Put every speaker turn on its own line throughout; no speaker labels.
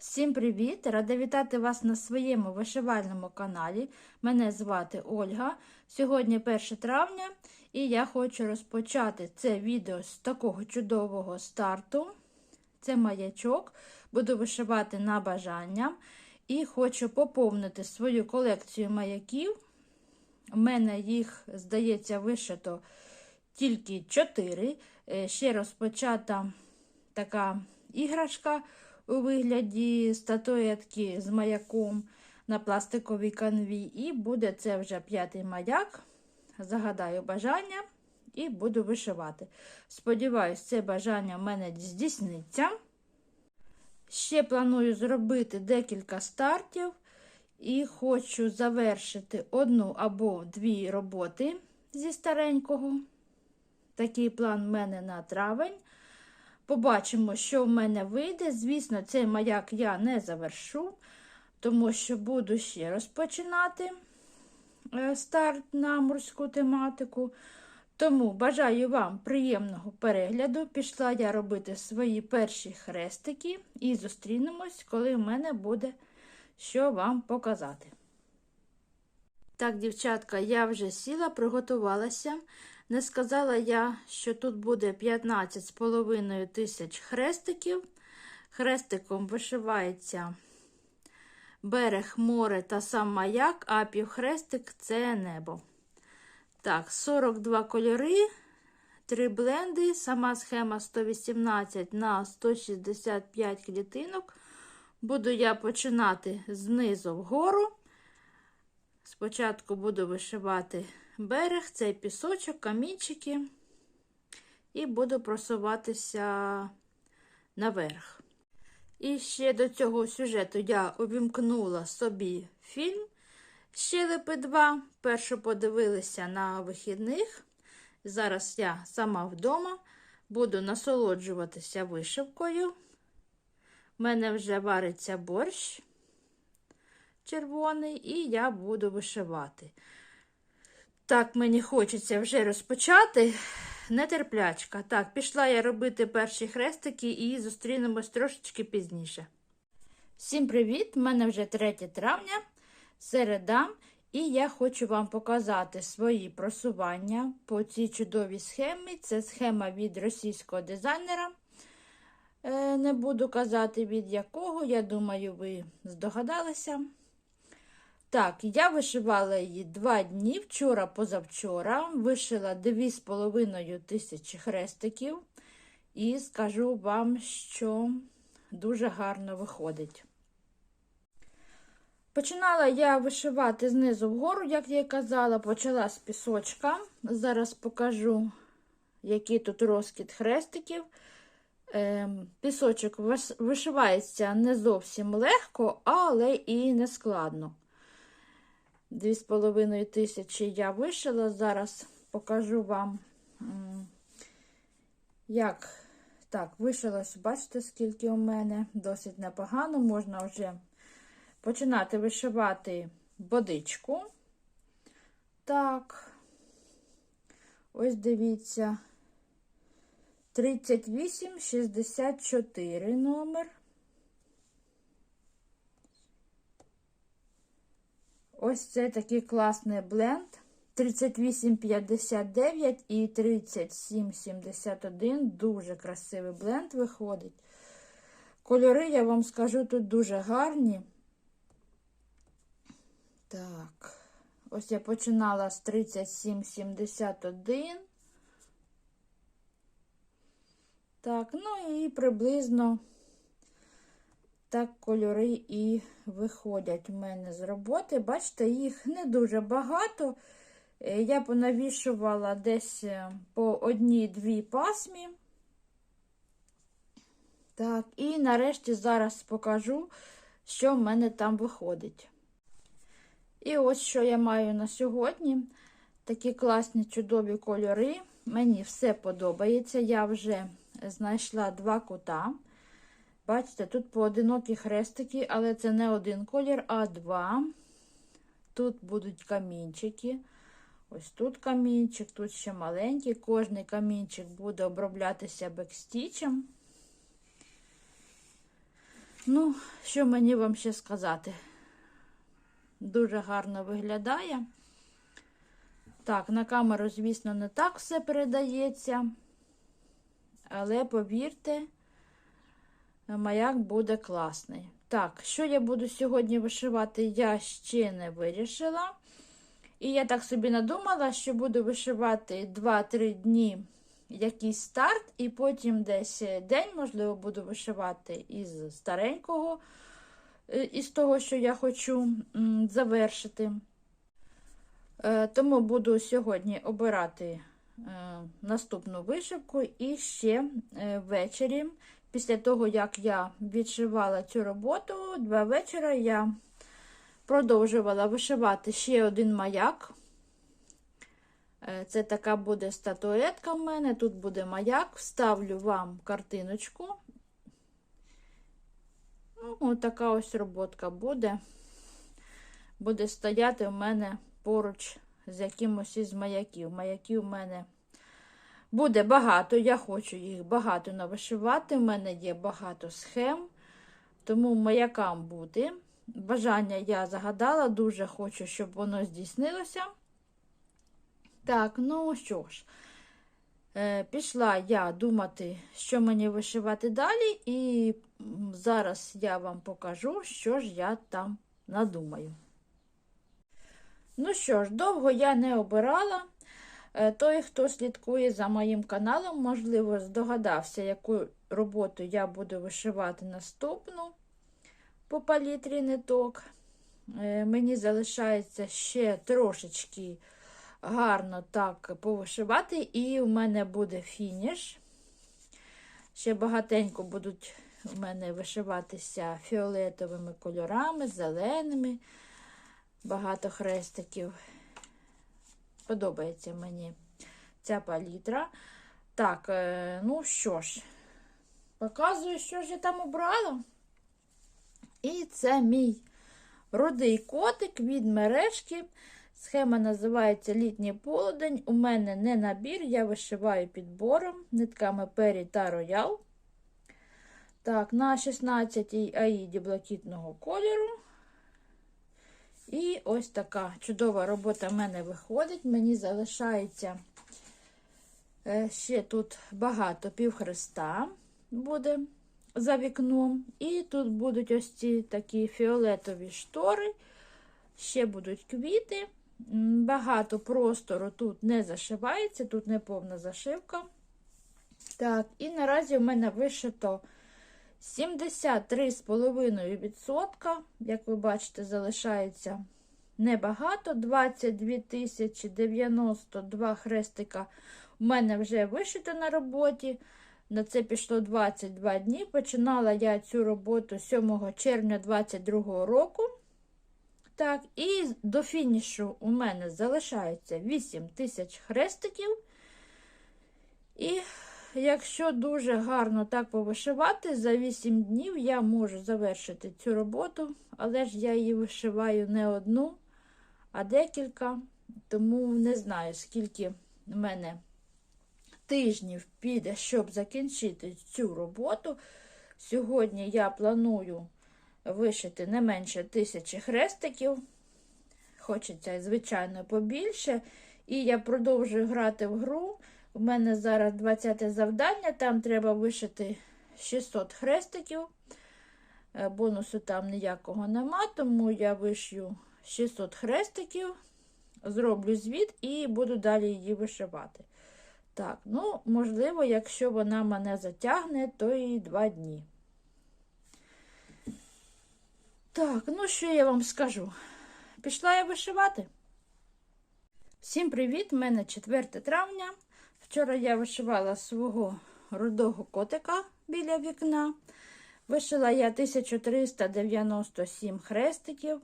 Всім привіт! Рада вітати вас на своєму вишивальному каналі. Мене звати Ольга. Сьогодні 1 травня, і я хочу розпочати це відео з такого чудового старту. Це маячок. Буду вишивати на бажання. І хочу поповнити свою колекцію маяків. У мене їх, здається, вишито тільки 4. Ще розпочата така іграшка у вигляді статуетки з маяком на пластиковій канві. І буде це вже п'ятий маяк. Загадаю бажання і буду вишивати. Сподіваюсь, це бажання в мене здійсниться. Ще планую зробити декілька стартів і хочу завершити одну або дві роботи зі старенького. Такий план в мене на травень. Побачимо, що в мене вийде. Звісно, цей маяк я не завершу, тому що буду ще розпочинати старт на морську тематику. Тому бажаю вам приємного перегляду. Пішла я робити свої перші хрестики і зустрінемось, коли в мене буде що вам показати. Так, дівчатка, я вже сіла, приготувалася. Не сказала я, що тут буде 15,5 тисяч хрестиків. Хрестиком вишивається берег, море та сам маяк, а півхрестик це небо. Так, 42 кольори, 3 бленди, сама схема 118 на 165 клітинок. Буду я починати знизу вгору. Спочатку буду вишивати берег, цей пісочок, камінчики, і буду просуватися наверх. І ще до цього сюжету я увімкнула собі фільм Щелепи 2. Першу подивилися на вихідних. Зараз я сама вдома буду насолоджуватися вишивкою. У мене вже вариться борщ червоний, і я буду вишивати. Так, мені хочеться вже розпочати. Нетерплячка. Так, пішла я робити перші хрестики і зустрінемось трошечки пізніше. Всім привіт! У мене вже 3 травня, середа, і я хочу вам показати свої просування по цій чудовій схемі. Це схема від російського дизайнера. Е, не буду казати від якого, я думаю, ви здогадалися. Так, я вишивала її два дні, вчора позавчора, вишила 2,5 тисячі хрестиків, і скажу вам, що дуже гарно виходить. Починала я вишивати знизу вгору, як я і казала, почала з пісочка. Зараз покажу, який тут розкид хрестиків. Пісочок вишивається не зовсім легко, але і не складно. Дві з половиною тисячі я вишила. Зараз покажу вам, як так, вишилась, бачите, скільки у мене, досить непогано. Можна вже починати вишивати водичку. Так, ось дивіться, 38,64 номер. Ось це такий класний бленд. 38,59 і 37,71. Дуже красивий бленд виходить. Кольори, я вам скажу, тут дуже гарні. Так, ось я починала з 37,71. Так, ну і приблизно так кольори і виходять в мене з роботи. Бачите, їх не дуже багато. Е, я понавішувала десь е, по одній-дві пасмі. Так, і нарешті зараз покажу, що в мене там виходить. І ось що я маю на сьогодні. Такі класні чудові кольори. Мені все подобається. Я вже знайшла два кута. Бачите, тут поодинокі хрестики, але це не один колір, а два. Тут будуть камінчики. Ось тут камінчик, тут ще маленький. Кожний камінчик буде оброблятися бекстічем. Ну, що мені вам ще сказати? Дуже гарно виглядає. Так, на камеру, звісно, не так все передається. Але повірте, маяк буде класний. Так, що я буду сьогодні вишивати, я ще не вирішила. І я так собі надумала, що буду вишивати 2-3 дні якийсь старт, і потім десь день, можливо, буду вишивати із старенького, е, із того, що я хочу завершити. Е, тому буду сьогодні обирати е, наступну вишивку і ще ввечері, після того, як я відшивала цю роботу, два вечора я продовжувала вишивати ще один маяк. Е, це така буде статуетка в мене. Тут буде маяк, вставлю вам картиночку. Ну, така ось роботка буде. Буде стояти в мене поруч з якимось із маяків. Маяків в мене буде багато, я хочу їх багато навишивати. У мене є багато схем, тому маякам буде. Бажання я загадала, дуже хочу, щоб воно здійснилося. Так, ну що ж, е, пішла я думати, що мені вишивати далі, і зараз я вам покажу, що ж я там надумаю. Ну що ж, довго я не обирала. Е, той, хто слідкує за моїм каналом, можливо, здогадався, яку роботу я буду вишивати наступну по палітрі ниток. Е, мені залишається ще трошечки гарно так повишивати, і у мене буде фініш. Ще багатенько будуть у мене вишиватися фіолетовими кольорами, зеленими, багато хрестиків. Подобається мені ця палітра. Так, е, ну що ж, показую, що ж я там обрала. І це мій рудий котик від мережки. Схема називається Літній полудень. У мене не набір, я вишиваю підбором нитками пері та роял. Так, на 16-й аїді блакитного кольору. І ось така чудова робота в мене виходить. Мені залишається е, ще тут багато півхреста буде за вікном. І тут будуть ось ці такі фіолетові штори, ще будуть квіти. Багато простору тут не зашивається, тут не повна зашивка. Так, і наразі в мене вишито 73,5%. Як ви бачите, залишається небагато. 22 тисячі 92 хрестика у мене вже вишито на роботі. На це пішло 22 дні. Починала я цю роботу 7 червня 2022 року. Так, і до фінішу у мене залишається 8 тисяч хрестиків. І якщо дуже гарно так повишивати, за 8 днів я можу завершити цю роботу, але ж я її вишиваю не одну, а декілька. Тому не знаю, скільки в мене тижнів піде, щоб закінчити цю роботу. Сьогодні я планую вишити не менше тисячі хрестиків. Хочеться, звичайно, побільше. І я продовжую грати в гру. У мене зараз 20 завдання, там треба вишити 600 хрестиків. Е, бонусу там ніякого нема, тому я вишью 600 хрестиків, зроблю звіт і буду далі її вишивати. Так, ну, можливо, якщо вона мене затягне, то і два дні. Так, ну що я вам скажу? Пішла я вишивати. Всім привіт! У мене 4 травня. Вчора я вишивала свого рудого котика біля вікна. Вишила я 1397 хрестиків.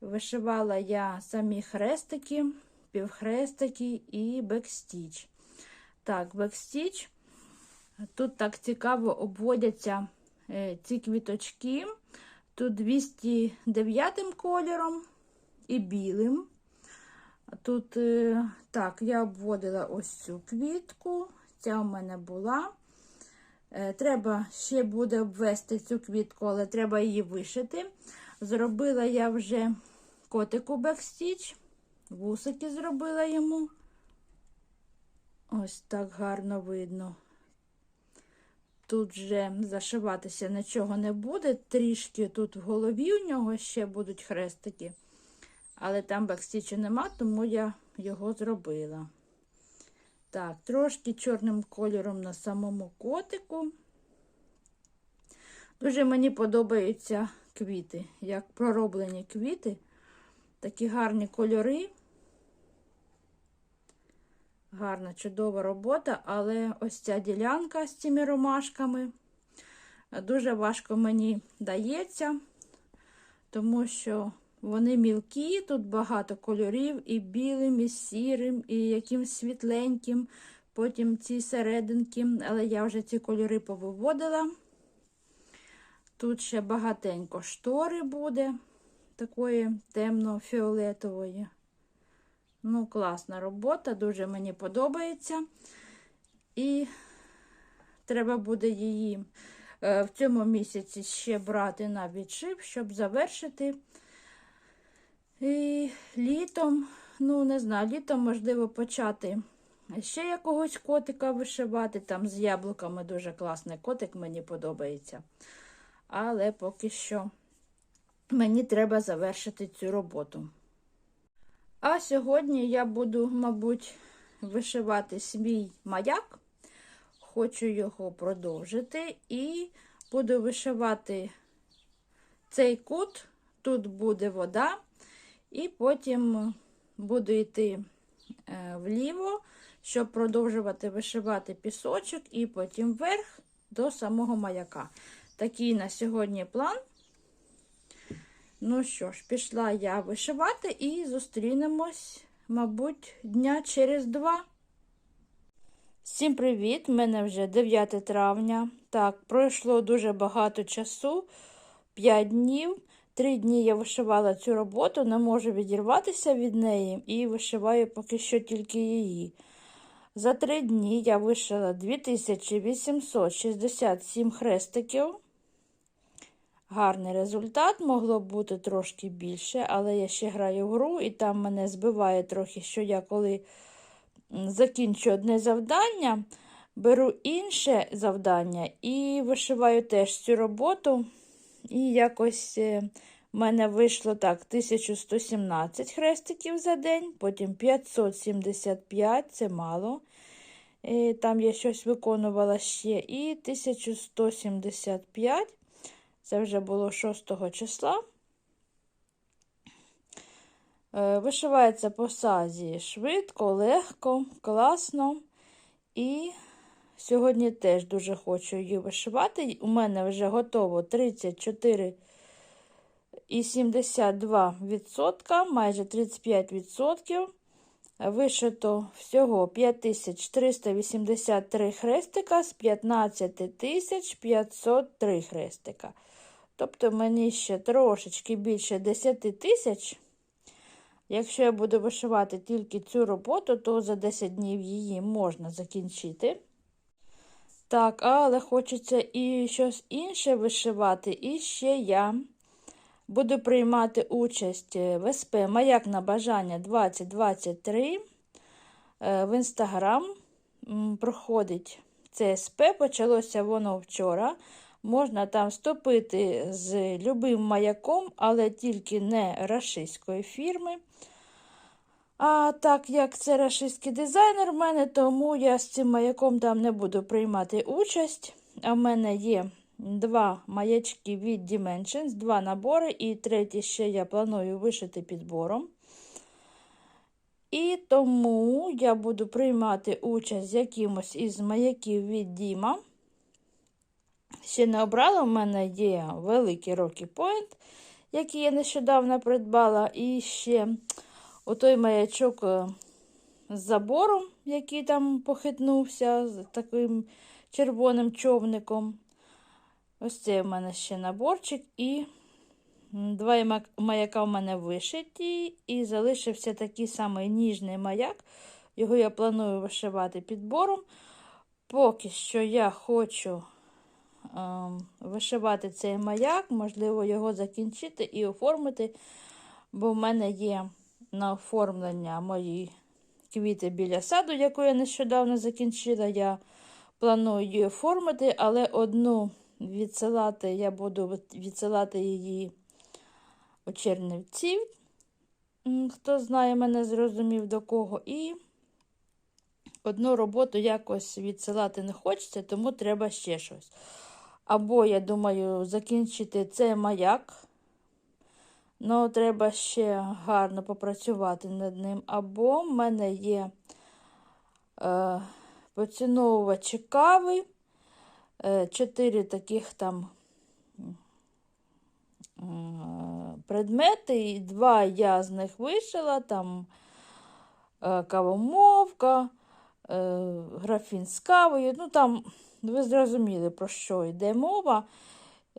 Вишивала я самі хрестики, півхрестики і бекстіч. Так, бекстіч. Тут так цікаво обводяться е, ці квіточки. Тут 209 кольором і білим. Тут, е, так, я обводила ось цю квітку, ця у мене була. Е, Треба ще буде обвести цю квітку, але треба її вишити. Зробила я вже котику бекстіч, вусики зробила йому. Ось так гарно видно. Тут вже зашиватися нічого не буде. Трішки тут в голові у нього ще будуть хрестики. Але там бекстічу нема, тому я його зробила. Так, трошки чорним кольором на самому котику. Дуже мені подобаються квіти, як пророблені квіти. Такі гарні кольори. Гарна, чудова робота, але ось ця ділянка з цими ромашками дуже важко мені дається, тому що вони мілкі, тут багато кольорів, і білим, і сірим, і якимсь світленьким, потім ці серединки, але я вже ці кольори повиводила. Тут ще багатенько штори буде, такої темно-фіолетової. Ну, класна робота, дуже мені подобається. І треба буде її е, в цьому місяці ще брати на відшив, щоб завершити. Літом, ну, не знаю, літом можливо почати ще якогось котика вишивати. Там з яблуками дуже класний котик, мені подобається. Але поки що мені треба завершити цю роботу. А сьогодні я буду, мабуть, вишивати свій маяк. Хочу його продовжити. І буду вишивати цей кут, тут буде вода, і потім буду йти е, вліво, щоб продовжувати вишивати пісочок, і потім вверх до самого маяка. Такий на сьогодні план. Ну що ж, пішла я вишивати і зустрінемось, мабуть, дня через два. Всім привіт! Мене вже 9 травня. Так, пройшло дуже багато часу, 5 днів. Три дні я вишивала цю роботу, не можу відірватися від неї і вишиваю поки що тільки її. За три дні я вишила 2867 хрестиків. Гарний результат, могло бути трошки більше, але я ще граю в гру, і там мене збиває трохи, що я коли закінчу одне завдання, беру інше завдання і вишиваю теж цю роботу. І якось в мене вийшло так: 1117 хрестиків за день, потім 575 це мало. І Там я щось виконувала ще, і 1175. Це вже було 6 числа. Вишивається по сазі швидко, легко, класно. І сьогодні теж дуже хочу її вишивати. У мене вже готово 34,72%, майже 35%. Вишито всього 5383 хрестика з 15503 хрестика. Тобто мені ще трошечки більше 10 тисяч. Якщо я буду вишивати тільки цю роботу, то за 10 днів її можна закінчити. Так, але хочеться і щось інше вишивати. І ще я буду приймати участь в СП Маяк на бажання 2023. В інстаграм проходить ЦСП, почалося воно вчора. Можна там вступити з любим маяком, але тільки не рашистської фірми. А так як це рашистський дизайнер в мене, тому я з цим маяком там не буду приймати участь. А в мене є два маячки від Dimensions, два набори, і третій ще я планую вишити підбором. І тому я буду приймати участь з якимось із маяків від Діма. Ще не обрала, у мене є великий Rocky Point, який я нещодавно придбала. І ще отой маячок е, з забором, який там похитнувся, з таким червоним човником. Ось це в мене ще наборчик. І два маяка в мене вишиті. І залишився такий самий ніжний маяк. Його я планую вишивати підбором. Поки що я хочу вишивати цей маяк, можливо, його закінчити і оформити, бо в мене є на оформлення мої квіти біля саду, яку я нещодавно закінчила. Я планую її оформити, але одну відсилати я буду відсилати її у Чернівців. Хто знає, мене зрозумів до кого. І одну роботу якось відсилати не хочеться, тому треба ще щось. Або, я думаю, закінчити цей маяк. Ну, треба ще гарно попрацювати над ним. Або в мене є е, поціновувачі кави, е, чотири таких там е, предмети, і два я з них вишила, там е, кавомовка, е, графін з кавою. Ну, там, ви зрозуміли, про що йде мова.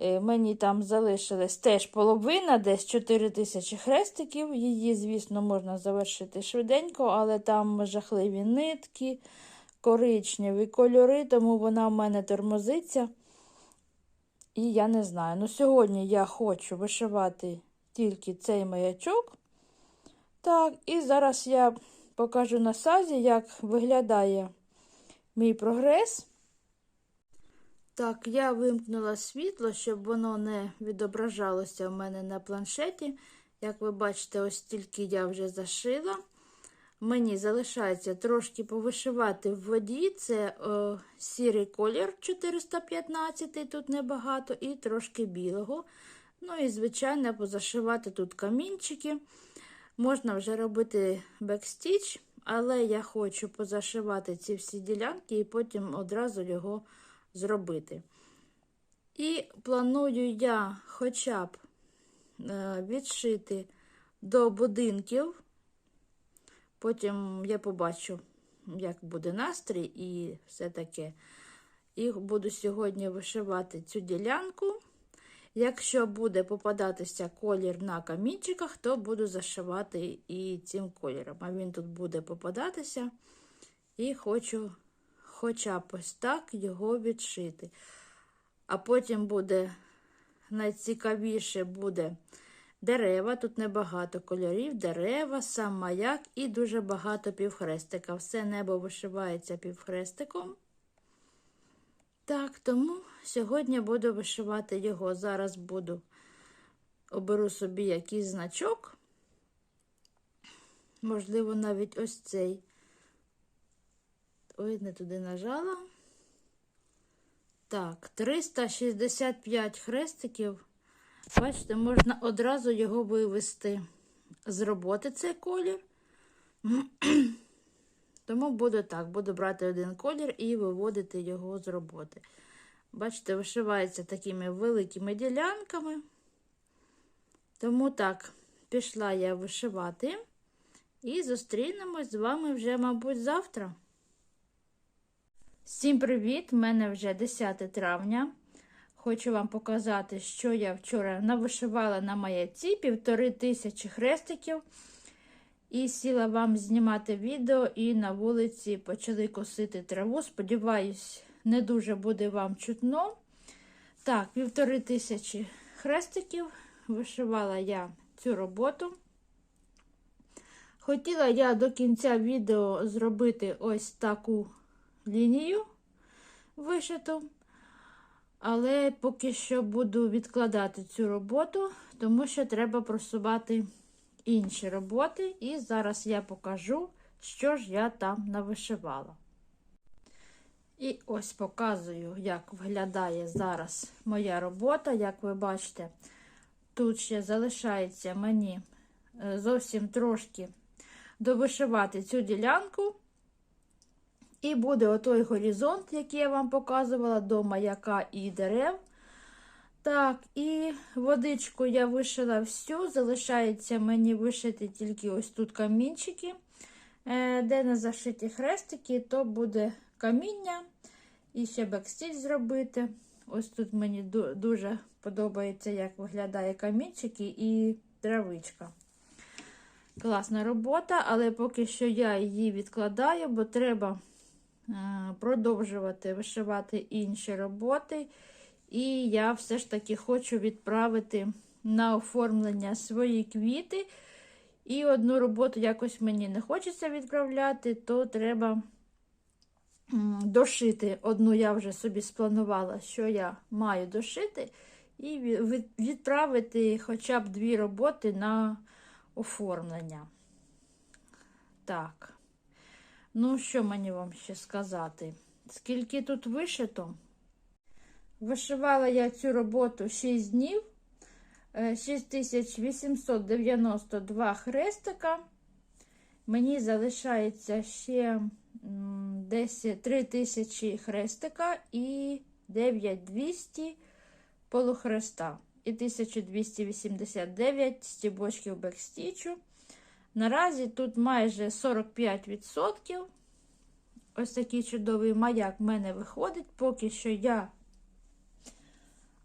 Е, Мені там залишилась теж половина, десь 4 тисячі хрестиків. Її, звісно, можна завершити швиденько, але там жахливі нитки, коричневі кольори, тому вона в мене тормозиться. І я не знаю. Ну, сьогодні я хочу вишивати тільки цей маячок. Так, і зараз я покажу на сазі, як виглядає мій прогрес. Так, я вимкнула світло, щоб воно не відображалося в мене на планшеті. Як ви бачите, ось тільки я вже зашила. Мені залишається трошки повишивати в воді. Це о, сірий колір 415, тут небагато, і трошки білого. Ну і, звичайно, позашивати тут камінчики. Можна вже робити бекстіч, але я хочу позашивати ці всі ділянки і потім одразу його зробити. І планую я хоча б е, відшити до будинків. Потім я побачу, як буде настрій і все таке. І буду сьогодні вишивати цю ділянку. Якщо буде попадатися колір на камінчиках, то буду зашивати і цим кольором. А він тут буде попадатися. І хочу хоча б ось так його відшити. А потім буде найцікавіше буде дерева. Тут небагато кольорів, дерева, сам маяк і дуже багато півхрестика. Все небо вишивається півхрестиком. Так, тому сьогодні буду вишивати його. Зараз буду оберу собі якийсь значок. Можливо, навіть ось цей. Не туди нажала. Так, 365 хрестиків. Бачите, можна одразу його вивести з роботи цей колір. Тому буду так, буду брати один колір і виводити його з роботи. Бачите, вишивається такими великими ділянками. Тому так, пішла я вишивати. І зустрінемось з вами вже, мабуть, завтра. Всім привіт! У мене вже 10 травня. Хочу вам показати, що я вчора навишивала на маяці півтори тисячі хрестиків. І сіла вам знімати відео, і на вулиці почали косити траву. Сподіваюсь, не дуже буде вам чутно. Так, півтори тисячі хрестиків. Вишивала я цю роботу. Хотіла я до кінця відео зробити ось таку лінію вишиту, але поки що буду відкладати цю роботу, тому що треба просувати інші роботи. І зараз я покажу, що ж я там навишивала. І ось показую, як виглядає зараз моя робота. Як ви бачите, тут ще залишається мені е, зовсім трошки довишивати цю ділянку. І буде отой горизонт, який я вам показувала, до маяка і дерев. Так, і водичку я вишила всю. Залишається мені вишити тільки ось тут камінчики, е, де не зашиті хрестики, то буде каміння. І ще бекстіль зробити. Ось тут мені дуже подобається, як виглядає камінчики і травичка. Класна робота, але поки що я її відкладаю, бо треба продовжувати вишивати інші роботи. І я все ж таки хочу відправити на оформлення свої квіти. І одну роботу якось мені не хочеться відправляти, то треба дошити. Одну я вже собі спланувала, що я маю дошити, і відправити хоча б дві роботи на оформлення. Так. Ну, що мені вам ще сказати? Скільки тут вишито? Вишивала я цю роботу 6 днів, е, 6892 хрестика. Мені залишається ще м, десь 3000 хрестика і 9200 полухреста. І 1289 стібочків бекстічу. Наразі тут майже 45%. Ось такий чудовий маяк в мене виходить. Поки що я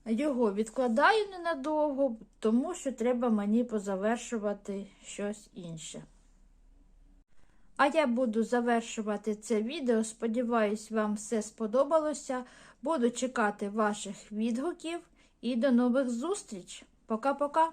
його відкладаю ненадовго, тому що треба мені позавершувати щось інше. А я буду завершувати це відео. Сподіваюсь, вам все сподобалося. Буду чекати ваших відгуків і до нових зустріч. Пока-пока!